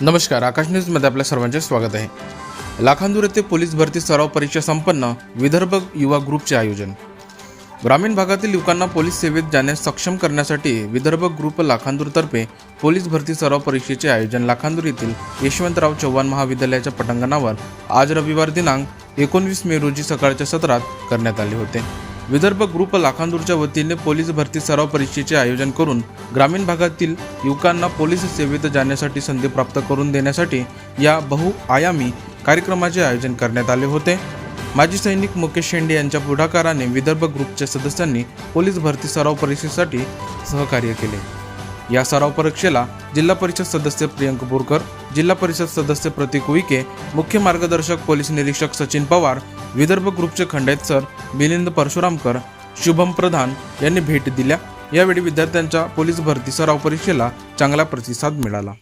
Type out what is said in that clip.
नमस्कार आकाश न्यूजमध्ये आपल्या सर्वांचे स्वागत आहे. लाखांदूर येथे पोलीस भरती सराव परीक्षा संपन्न विदर्भ युवा ग्रुपचे आयोजन. ग्रामीण भागातील युवकांना पोलीस सेवेत जाण्यास सक्षम करण्यासाठी विदर्भ ग्रुप लाखांदूरतर्फे पोलीस भरती सराव परीक्षेचे आयोजन लाखांदूर येथील यशवंतराव चव्हाण महाविद्यालयाच्या पटांगणावर आज रविवार दिनांक एकोणवीस मे रोजी सकाळच्या सत्रात करण्यात आले होते. विदर्भ ग्रुप लाखांदूरच्या वतीने पोलीस भरती सराव परीक्षेचे आयोजन करून ग्रामीण भागातील युवकांना पोलीस सेवेत जाण्यासाठी संधी प्राप्त करून देण्यासाठी या बहुआयामी कार्यक्रमाचे आयोजन करण्यात आले होते. माजी सैनिक मुकेश शेंडे यांच्या पुढाकाराने विदर्भ ग्रुपच्या सदस्यांनी पोलीस भरती सराव परीक्षेसाठी सहकार्य केले. या सराव परीक्षेला जिल्हा परिषद सदस्य प्रियंक बोरकर जिल्हा परिषद सदस्य प्रतीक उईके मुख्य मार्गदर्शक पोलीस निरीक्षक सचिन पवार विदर्भ ग्रुपचे खंडायत सर मिलिंद परशुरामकर शुभम प्रधान यांनी भेट दिल्या. यावेळी विद्यार्थ्यांच्या पोलीस भरती सराव परीक्षेला चांगला प्रतिसाद मिळाला.